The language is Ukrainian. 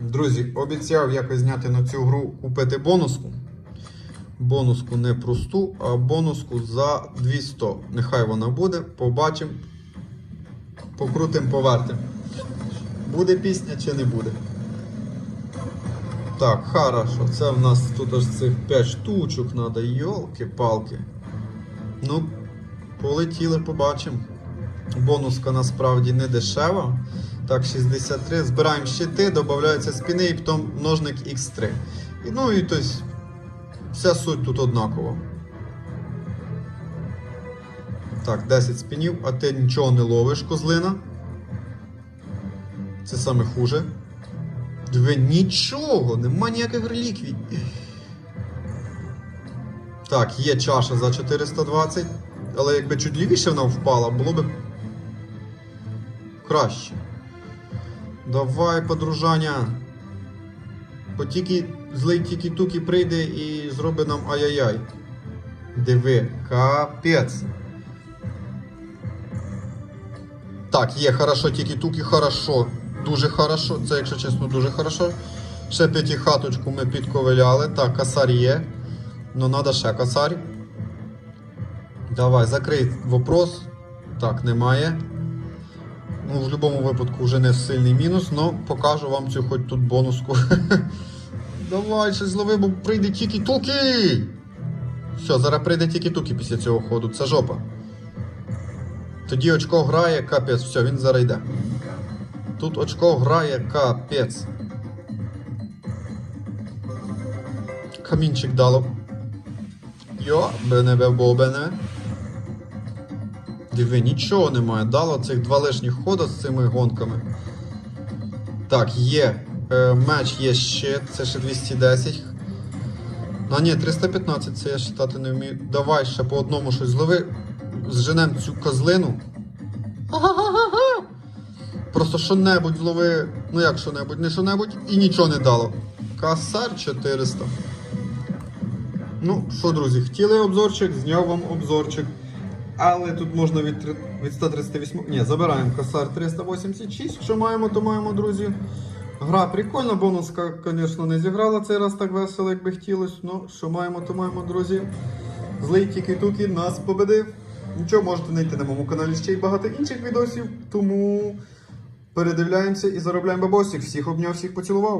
Друзі, обіцяв якось зняти на цю гру купити бонуску. Бонуску не просту, а бонуску за 200. Нехай вона буде. Побачимо. Покрутим, повертим. Буде пісня чи не буде? Так, хорошо. Це в нас тут аж цих 5 штучок треба. Йолки-палки. Ну, полетіли, побачимо. Бонуска насправді не дешева. Так, 63. Збираємо щити, додаються спіни і потім ножник X3. І, ну і тобто, вся суть тут однакова. Так, 10 спінів, а ти нічого не ловиш, козлина. Це саме хуже. Диви, нічого, нема ніяких реліквій. Так, є чаша за 420, але якби чуть лівіше вона впала, було б краще. Давай, подружання. Бо тільки злий тільки-туки прийде і зробить нам ай-яй-яй. Диви, капець. Так, є, хорошо, тільки-туки, хорошо. Дуже хорошо. Це, якщо чесно, дуже хорошо. Ще п'ятихаточку ми підковиляли. Так, косарь є. Ну, треба ще косарь. Давай, закрий вопрос. Так, немає. Ну, в будь-якому випадку вже не сильний мінус, але покажу вам цю хоч тут бонуску. Давай, щось злови, бо прийде тільки-туки. Все, зараз прийде тільки-туки після цього ходу. Це жопа. Тоді очко грає, капець, все, він зараз йде. Тут очко грає, капець. Камінчик дало. Йо, бене бобене. Диви, нічого немає. Дало цих два лишніх хода з цими гонками. Так, є. Е, меч є ще, це ще 210. А ні, 315, це я считати не вмію. Давай ще по одному щось злови. Зженем цю козлину. Просто що-небудь злови. Ну як що-небудь, не що-небудь і нічого не дало. Касар 400. Ну, що, друзі, хотіли обзорчик, зняв вам обзорчик. Але тут можна від, від 138. Ні, забираємо косар 386. Що маємо, то маємо, друзі. Гра прикольна, бонуска, звісно, не зіграла цей раз так весело, як би хотілося. Ну, що маємо, то маємо, друзі. Злий тікі-тукі нас победив. Нічого можете знайти на моєму каналі ще й багато інших відосів. Тому передивляємося і заробляємо бабосик. Всіх обняв, всіх поцілував.